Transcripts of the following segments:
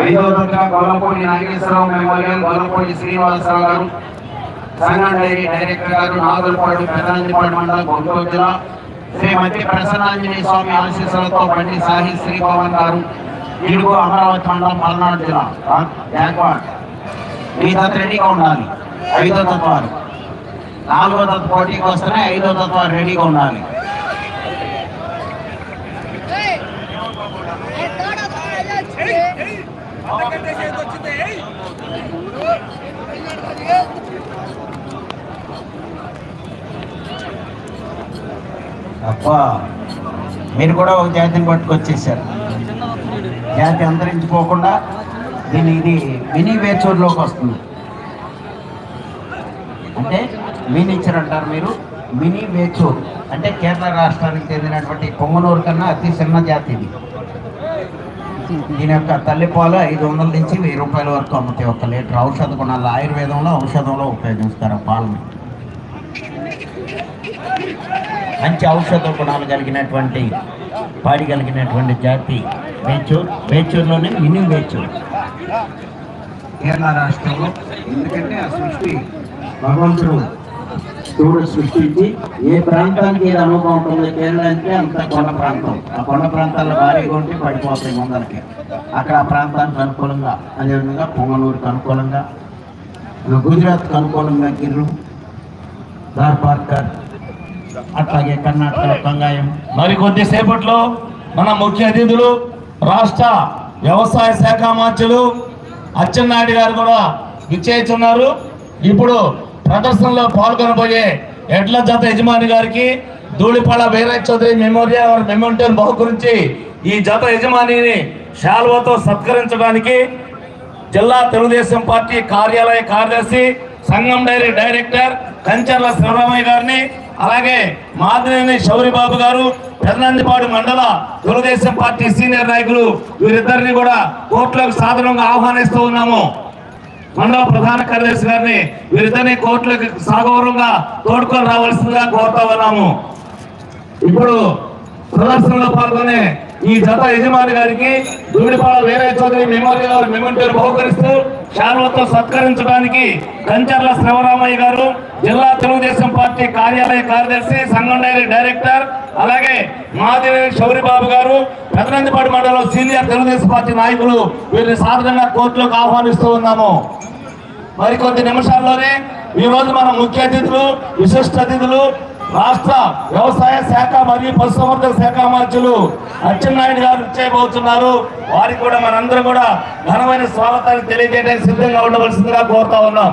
ఐదవ తరగతి గొల్లపూడి నాగేశ్వరరావు మెమోరియల్ గొల్లపూడి శ్రీనివాసరావు గారు సంఘం డైరీ డైరెక్టర్ గారు నాగులపాడు పెదనందిపాడు మండలం గుంటూరు జిల్లా శ్రీమతి ప్రసన్నాంజనేయ స్వామి ఆశీస్సులతో బండి సాహి శ్రీభవన్ గారు ఇడుగు అమరావతి మండలం పల్నాడు జిల్లా బ్యాక్వర్డ్ మీ దత్త రెడీగా ఉండాలి ఐదో తత్వాలు నాలుగో తత్వ పోటీకి వస్తేనే ఐదో తత్వాలు రెడీగా ఉండాలి Hey! అబ్బా మీరు కూడా ఒక జాతిని పట్టుకొచ్చేసారు. జాతి అంతరించిపోకుండా దీని ఇది మినీ వేచూరులోకి వస్తుంది. అంటే మినీచర్ అంటారు మీరు మినీ వేచూర్. అంటే కేరళ రాష్ట్రానికి చెందినటువంటి పొంగనూరు కన్నా అతి చిన్న జాతి ఇది. దీని యొక్క తల్లిపాలు ఐదు వందల నుంచి వెయ్యి రూపాయల వరకు అమ్ముతాయి. ఒక లీటర్ ఔషధ గుణాలు ఆయుర్వేదంలో ఔషధంలో ఉపయోగిస్తారు ఆ పాలని. మంచి ఔషధ గుణాలు కలిగినటువంటి పాడి కలిగినటువంటి జాతి వేచూర్ వేచూర్లోనే మినీ వేచూర్ కేరళ రాష్ట్రంలో ఎందుకంటే ఆ సృష్టి భగవంతుడు శివుడు సృష్టించి ఏ ప్రాంతానికి ఏది అనుభవం ఉంటుందో కేరళ అంత కొండ ప్రాంతం. ఆ కొండ ప్రాంతాల్లో భారీగా ఉంటే పడిపోతాయి ముందరకి అక్కడ ఆ ప్రాంతానికి అనుకూలంగా అదేవిధంగా పొంగనూరుకి అనుకూలంగా గుజరాత్కి అనుకూలంగా గిర్రు ధార్పార్కర్ అట్లాగే కర్ణాటక కంగాయం. మరి కొద్దిసేపట్లో మన ముఖ్య అతిథులు రాష్ట్ర వ్యవసాయ శాఖ మంత్రులు అచ్చెన్నాయుడు గారు కూడా విచ్చేస్తున్నారు. ఇప్పుడు ప్రదర్శనలో పాల్గొనబోయే ఎడ్ల జత యజమాని గారికి ధూళిపాళ వీరయ్య చౌదరి మెమోరియల్ మెమోరియల్ బహుకరించి ఈ జత యజమానిని శాల్వతో సత్కరించడానికి జిల్లా తెలుగుదేశం పార్టీ కార్యాలయ కార్యదర్శి సంఘం డైరీ డైరెక్టర్ కంచర్ల శ్రీరామయ్య గారిని అలాగే మాదినేని శౌరిబాబు గారు పెదనందిపాడు మండల తెలుగుదేశం పార్టీ సీనియర్ నాయకులు వీరిద్దరిని కూడా కోర్టులకు సాధారణంగా ఆహ్వానిస్తూ ఉన్నాము. మండల ప్రధాన కార్యదర్శి గారిని వీరిద్దరిని కోర్టులకు సాగౌరవంగా తోడుకొని రావాల్సిందిగా కోరుతా ఉన్నాము. ఇప్పుడు ప్రదర్శనలో పాల్గొనే ఈ జత యజమాని గారికి దూడిపాల వీరయ్య చౌదరి మెమోరియల్ గారు మెమెంటోలు బహుకరిస్తూ శాల్వతో సత్కరించడానికి కంచర్ల శ్రవరామయ్య గారు జిల్లా తెలుగుదేశం పార్టీ కార్యాలయ కార్యదర్శి సంఘం డైరెక్టర్ అలాగే మాదిరి శౌరిబాబు గారు పెదనందిపాడు మండలం సీనియర్ తెలుగుదేశం పార్టీ నాయకులు వీరిని సాధారణంగా కోర్టులోకి ఆహ్వానిస్తూ ఉన్నాము. మరికొద్ది నిమిషాల్లోనే ఈ రోజు మన ముఖ్య అతిథులు విశిష్ట అతిథులు రాష్ట్ర వ్యవసాయ శాఖ మరియు పశుసంవర్ధక శాఖ మంత్రులు అచ్చెన్నాయుడు గారు చేయబోతున్నారు. వారికి కూడా మనందరం కూడా ఘనమైన స్వాగతాన్ని తెలియజేయడానికి సిద్ధంగా ఉండవలసిందిగా కోరుతా ఉన్నాం.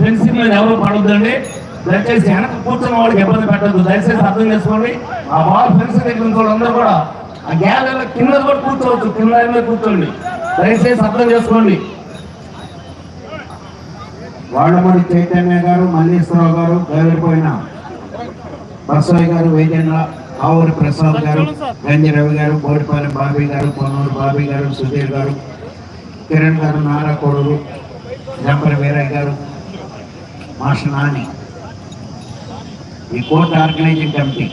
ఫెన్సింగ్ మీద ఎవరు పడొద్దండి. దయచేసి వెనక కూర్చున్న వాళ్ళకి ఇబ్బంది పెట్టద్దు. దయచేసి అర్థం చేసుకోండి. ఆ బాల్ ఫెన్సింగ్ దగ్గర ఉన్న వాళ్ళందరూ కూడా ఆ గ్యాలరీలో కింద కూడా కూర్చోవచ్చు. కింద మీద కూర్చోండి. దయచేసి అర్థం చేసుకోండి. వాడమూడి చైతన్య గారు మల్లీశ్వరరావు గారు గదిలిపోయిన బసవయ్య గారు వైద్యంల ఆవూరి ప్రసాద్ గారు గంజి రవి గారు బోడిపాలెం బాబీ గారు పొన్నూరు బాబీ గారు సుధీర్ గారు కిరణ్ గారు నారా కొడుగు జంపరి వీరయ్య గారు మాస్టర్ నాని ఈ కోర్టు ఆర్గనైజింగ్ కమిటీ.